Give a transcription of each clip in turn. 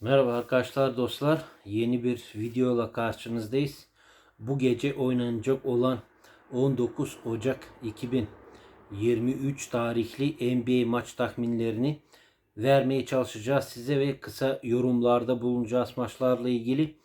Merhaba arkadaşlar dostlar. Yeni bir videoyla karşınızdayız. Bu gece oynanacak olan 19 Ocak 2023 tarihli NBA maç tahminlerini vermeye çalışacağız size ve kısa yorumlarda bulunacağız maçlarla ilgili.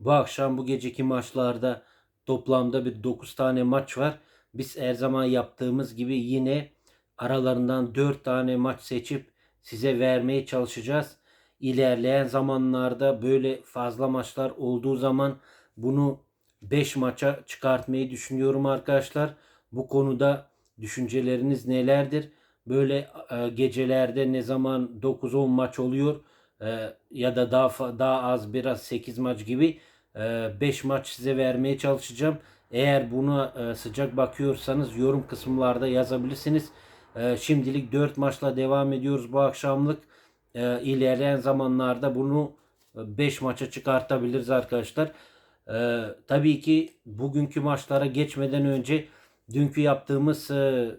Bu akşam bu geceki maçlarda toplamda bir 9 tane maç var. Biz her zaman yaptığımız gibi yine aralarından 4 tane maç seçip size vermeye çalışacağız. İlerleyen zamanlarda böyle fazla maçlar olduğu zaman bunu 5 maça çıkartmayı düşünüyorum arkadaşlar. Bu konuda düşünceleriniz nelerdir? Böyle e, gecelerde ne zaman 9-10 maç oluyor e, ya da daha daha az biraz 8 maç gibi 5 maç size vermeye çalışacağım. Eğer buna e, sıcak bakıyorsanız yorum kısımlarda yazabilirsiniz. E, Şimdilik 4 maçla devam ediyoruz bu akşamlık. E, ilerleyen zamanlarda bunu 5 maça çıkartabiliriz arkadaşlar. E, tabii ki bugünkü maçlara geçmeden önce dünkü yaptığımız e,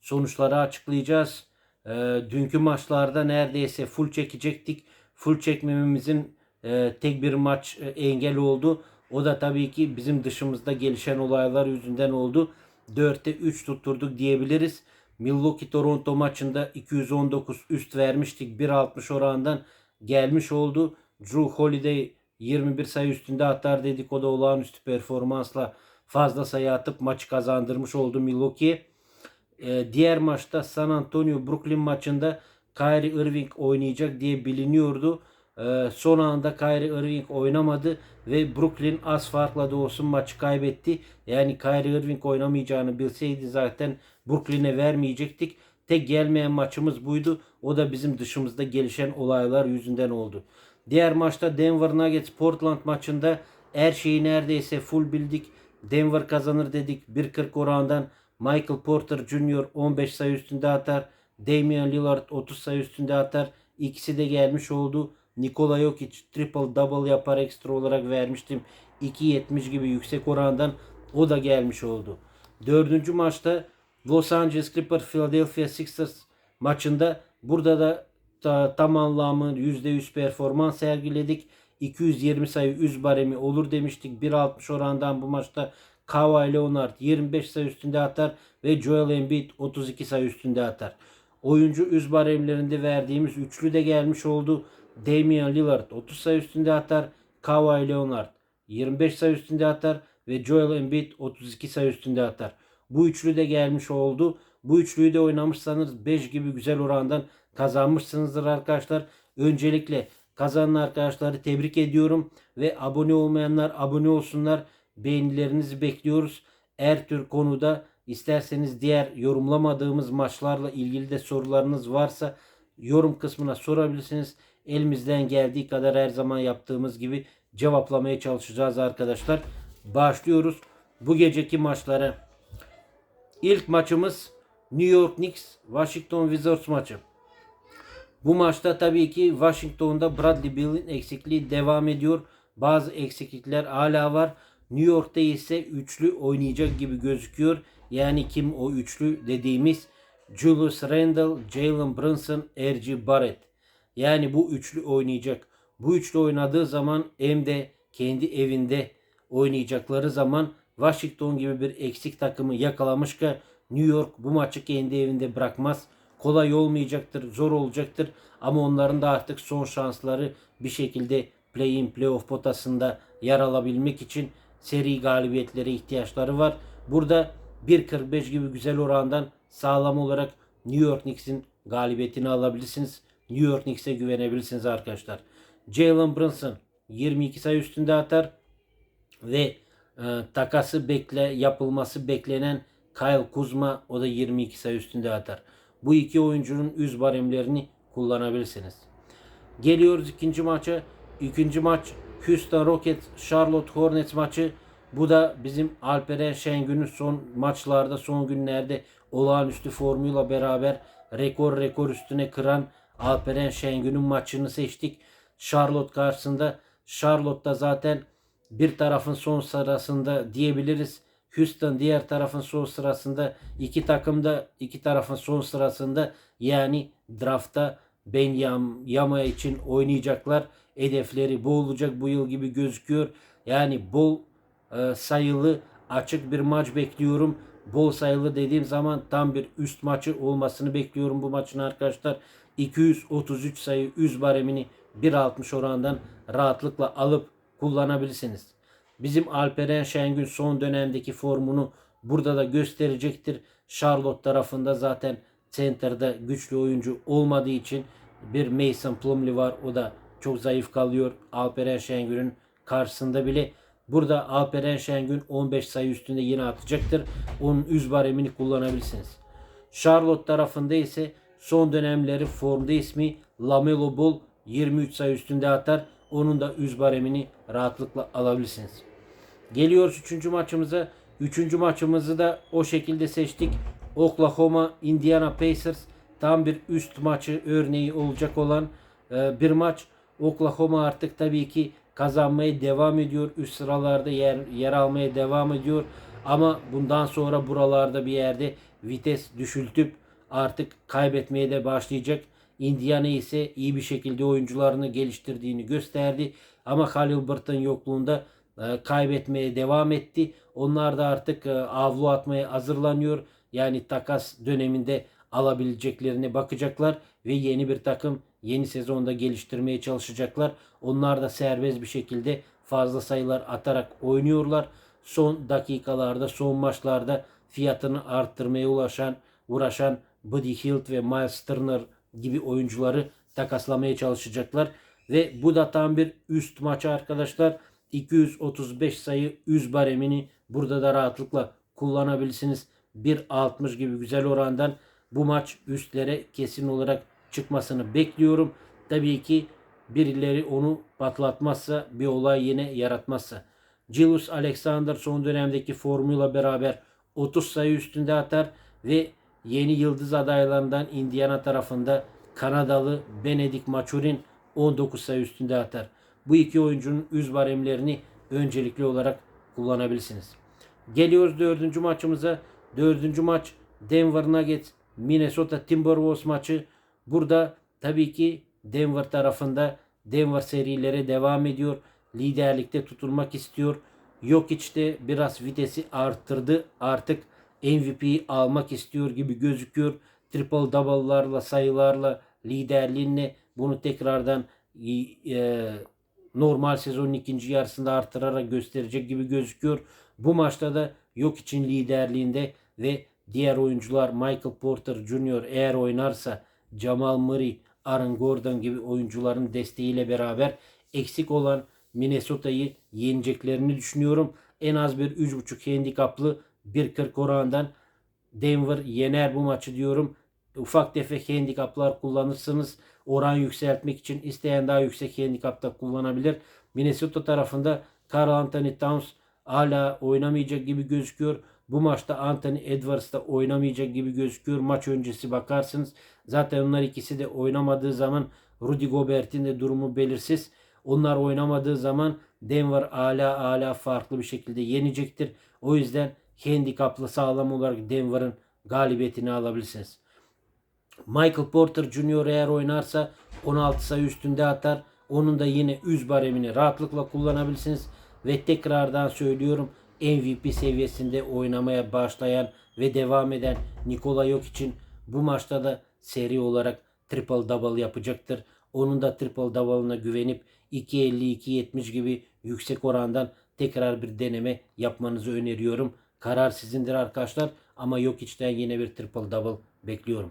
sonuçları açıklayacağız. E, dünkü maçlarda neredeyse full çekecektik. Full çekmememizin e, tek bir maç e, engel oldu. O da tabii ki bizim dışımızda gelişen olaylar yüzünden oldu. 4'te 3 tutturduk diyebiliriz. Milwaukee Toronto maçında 219 üst vermiştik. 1.60 oranından gelmiş oldu. Drew Holiday 21 sayı üstünde atar dedik. O da olağanüstü performansla fazla sayı atıp maçı kazandırmış oldu Milwaukee'ye. Ee, diğer maçta San Antonio Brooklyn maçında Kyrie Irving oynayacak diye biliniyordu. Ee, son anda Kyrie Irving oynamadı ve Brooklyn az farkla da olsun maçı kaybetti. Yani Kyrie Irving oynamayacağını bilseydi zaten Brooklyn'e vermeyecektik. Tek gelmeyen maçımız buydu. O da bizim dışımızda gelişen olaylar yüzünden oldu. Diğer maçta Denver Nuggets Portland maçında her şeyi neredeyse full bildik. Denver kazanır dedik. 1.40 orandan Michael Porter Jr. 15 sayı üstünde atar. Damian Lillard 30 sayı üstünde atar. İkisi de gelmiş oldu. Nikola Jokic triple double yapar ekstra olarak vermiştim. 2.70 gibi yüksek orandan o da gelmiş oldu. Dördüncü maçta Los Angeles Clippers Philadelphia Sixers maçında burada da ta, tam anlamı %100 performans sergiledik. 220 sayı üz baremi olur demiştik. 1.60 orandan bu maçta Kawhi Leonard 25 sayı üstünde atar ve Joel Embiid 32 sayı üstünde atar. Oyuncu üz baremlerinde verdiğimiz üçlü de gelmiş oldu. Damian Lillard 30 sayı üstünde atar. Kawhi Leonard 25 sayı üstünde atar ve Joel Embiid 32 sayı üstünde atar. Bu üçlü de gelmiş oldu. Bu üçlüyü de oynamışsanız 5 gibi güzel orandan kazanmışsınızdır arkadaşlar. Öncelikle kazanan arkadaşları tebrik ediyorum ve abone olmayanlar abone olsunlar. Beğenilerinizi bekliyoruz. Her tür konuda isterseniz diğer yorumlamadığımız maçlarla ilgili de sorularınız varsa yorum kısmına sorabilirsiniz. Elimizden geldiği kadar her zaman yaptığımız gibi cevaplamaya çalışacağız arkadaşlar. Başlıyoruz bu geceki maçlara. İlk maçımız New York Knicks Washington Wizards maçı. Bu maçta tabii ki Washington'da Bradley Beal'in eksikliği devam ediyor. Bazı eksiklikler hala var. New York'ta ise üçlü oynayacak gibi gözüküyor. Yani kim o üçlü dediğimiz Julius Randle, Jalen Brunson, R.J. Barrett. Yani bu üçlü oynayacak. Bu üçlü oynadığı zaman hem de kendi evinde oynayacakları zaman Washington gibi bir eksik takımı yakalamışken New York bu maçı kendi evinde bırakmaz. Kolay olmayacaktır, zor olacaktır ama onların da artık son şansları bir şekilde play-in playoff potasında yer alabilmek için seri galibiyetlere ihtiyaçları var. Burada 1.45 gibi güzel orandan sağlam olarak New York Knicks'in galibiyetini alabilirsiniz. New York Knicks'e güvenebilirsiniz arkadaşlar. Jalen Brunson 22 sayı üstünde atar ve e, takası bekle yapılması beklenen Kyle Kuzma o da 22 sayı üstünde atar. Bu iki oyuncunun üz baremlerini kullanabilirsiniz. Geliyoruz ikinci maça. İkinci maç Houston Rockets Charlotte Hornets maçı. Bu da bizim Alperen Şengün'ün son maçlarda son günlerde olağanüstü formuyla beraber rekor rekor üstüne kıran Alperen Şengün'ün maçını seçtik. Charlotte karşısında Charlotte'da zaten bir tarafın son sırasında diyebiliriz. Houston diğer tarafın son sırasında iki takım da iki tarafın son sırasında yani draftta Ben Yam, Yama için oynayacaklar. Hedefleri bu olacak bu yıl gibi gözüküyor. Yani bol e, sayılı açık bir maç bekliyorum. Bol sayılı dediğim zaman tam bir üst maçı olmasını bekliyorum bu maçın arkadaşlar. 233 sayı 100 baremini 1.60 orandan rahatlıkla alıp kullanabilirsiniz. Bizim Alperen Şengün son dönemdeki formunu burada da gösterecektir. Charlotte tarafında zaten center'da güçlü oyuncu olmadığı için bir Mason Plumlee var. O da çok zayıf kalıyor. Alperen Şengün'ün karşısında bile. Burada Alperen Şengün 15 sayı üstünde yine atacaktır. Onun üz baremini kullanabilirsiniz. Charlotte tarafında ise son dönemleri formda ismi Lamelo Ball 23 sayı üstünde atar. Onun da üz baremini rahatlıkla alabilirsiniz. Geliyoruz 3. maçımıza. 3. maçımızı da o şekilde seçtik. Oklahoma Indiana Pacers tam bir üst maçı örneği olacak olan e, bir maç. Oklahoma artık tabii ki kazanmaya devam ediyor. Üst sıralarda yer, yer almaya devam ediyor. Ama bundan sonra buralarda bir yerde vites düşültüp artık kaybetmeye de başlayacak. Indiana ise iyi bir şekilde oyuncularını geliştirdiğini gösterdi. Ama Halliburton yokluğunda e, kaybetmeye devam etti. Onlar da artık e, avlu atmaya hazırlanıyor. Yani takas döneminde alabileceklerine bakacaklar ve yeni bir takım yeni sezonda geliştirmeye çalışacaklar. Onlar da serbest bir şekilde fazla sayılar atarak oynuyorlar. Son dakikalarda, son maçlarda fiyatını arttırmaya ulaşan, uğraşan Buddy Hield ve Miles Turner gibi oyuncuları takaslamaya çalışacaklar. Ve bu da tam bir üst maçı arkadaşlar. 235 sayı 100 baremini burada da rahatlıkla kullanabilirsiniz. 1.60 gibi güzel orandan bu maç üstlere kesin olarak çıkmasını bekliyorum. Tabii ki birileri onu patlatmazsa bir olay yine yaratmazsa. Julius Alexander son dönemdeki formuyla beraber 30 sayı üstünde atar ve yeni yıldız adaylarından Indiana tarafında Kanadalı Benedik Machurin 19 sayı üstünde atar. Bu iki oyuncunun üz baremlerini öncelikli olarak kullanabilirsiniz. Geliyoruz dördüncü maçımıza. Dördüncü maç Denver Nuggets Minnesota Timberwolves maçı. Burada tabii ki Denver tarafında Denver serilere devam ediyor. Liderlikte tutulmak istiyor. Yok de biraz vitesi arttırdı. Artık MVP'yi almak istiyor gibi gözüküyor. Triple double'larla sayılarla liderliğinle bunu tekrardan e, normal sezonun ikinci yarısında artırarak gösterecek gibi gözüküyor. Bu maçta da yok için liderliğinde ve diğer oyuncular Michael Porter Jr. eğer oynarsa Jamal Murray, Aaron Gordon gibi oyuncuların desteğiyle beraber eksik olan Minnesota'yı yeneceklerini düşünüyorum. En az bir 3.5 handikaplı 1.40 orandan Denver yener bu maçı diyorum. Ufak tefek handikaplar kullanırsınız. Oran yükseltmek için isteyen daha yüksek handikapta kullanabilir. Minnesota tarafında Carl Anthony Towns hala oynamayacak gibi gözüküyor. Bu maçta Anthony Edwards da oynamayacak gibi gözüküyor. Maç öncesi bakarsınız. Zaten onlar ikisi de oynamadığı zaman Rudy Gobert'in de durumu belirsiz. Onlar oynamadığı zaman Denver hala hala farklı bir şekilde yenecektir. O yüzden handikaplı sağlam olarak Denver'ın galibiyetini alabilirsiniz. Michael Porter Jr. eğer oynarsa 16 sayı üstünde atar. Onun da yine üz baremini rahatlıkla kullanabilirsiniz. Ve tekrardan söylüyorum MVP seviyesinde oynamaya başlayan ve devam eden Nikola yok için bu maçta da seri olarak triple double yapacaktır. Onun da triple double'ına güvenip 2.50-2.70 gibi yüksek orandan tekrar bir deneme yapmanızı öneriyorum. Karar sizindir arkadaşlar ama yok içten yine bir triple double bekliyorum.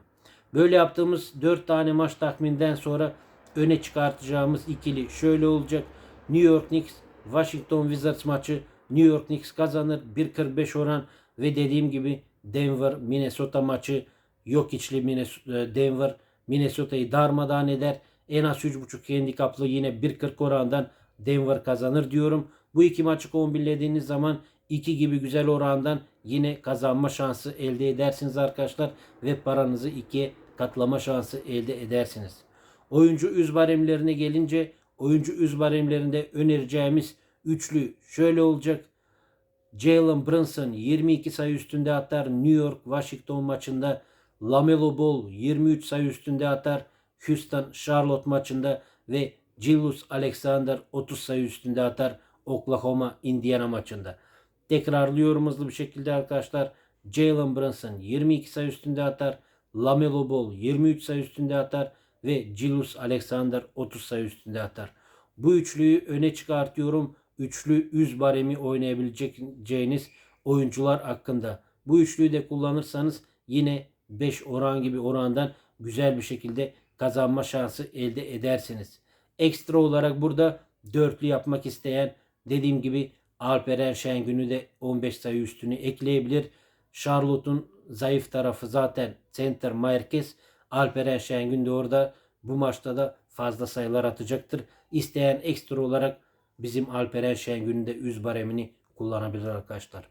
Böyle yaptığımız 4 tane maç tahminden sonra öne çıkartacağımız ikili şöyle olacak. New York Knicks Washington Wizards maçı New York Knicks kazanır. 1.45 oran ve dediğim gibi Denver Minnesota maçı yok içli Minnesota, Denver Minnesota'yı darmadağın eder. En az 3.5 handikaplı yine 1.40 orandan Denver kazanır diyorum. Bu iki maçı kombinlediğiniz zaman 2 gibi güzel orandan yine kazanma şansı elde edersiniz arkadaşlar. Ve paranızı 2'ye katlama şansı elde edersiniz. Oyuncu üz baremlerine gelince oyuncu üz baremlerinde önereceğimiz üçlü şöyle olacak. Jalen Brunson 22 sayı üstünde atar. New York Washington maçında Lamelo Ball 23 sayı üstünde atar. Houston Charlotte maçında ve Julius Alexander 30 sayı üstünde atar Oklahoma Indiana maçında. Tekrarlıyorum hızlı bir şekilde arkadaşlar. Jalen Brunson 22 sayı üstünde atar. Lamelo Ball 23 sayı üstünde atar ve Julius Alexander 30 sayı üstünde atar. Bu üçlüyü öne çıkartıyorum. Üçlü üz baremi oynayabileceğiniz oyuncular hakkında. Bu üçlüyü de kullanırsanız yine 5 oran gibi orandan güzel bir şekilde kazanma şansı elde edersiniz. Ekstra olarak burada dörtlü yapmak isteyen dediğim gibi Alperen Şengün'ü de 15 sayı üstünü ekleyebilir. Charlotte'un zayıf tarafı zaten center merkez. Alperen Şengün de orada bu maçta da fazla sayılar atacaktır. İsteyen ekstra olarak bizim Alperen Şengün'ün de üz baremini kullanabilir arkadaşlar.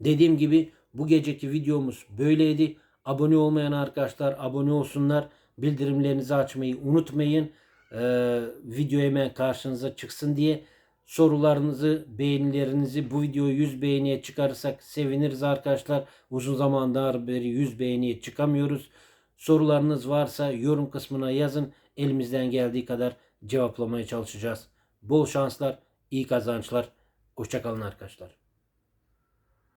Dediğim gibi bu geceki videomuz böyleydi. Abone olmayan arkadaşlar abone olsunlar. Bildirimlerinizi açmayı unutmayın. Ee, video hemen karşınıza çıksın diye sorularınızı, beğenilerinizi bu videoyu 100 beğeniye çıkarırsak seviniriz arkadaşlar. Uzun zamandan beri 100 beğeniye çıkamıyoruz. Sorularınız varsa yorum kısmına yazın. Elimizden geldiği kadar cevaplamaya çalışacağız. Bol şanslar, iyi kazançlar. Hoşçakalın arkadaşlar.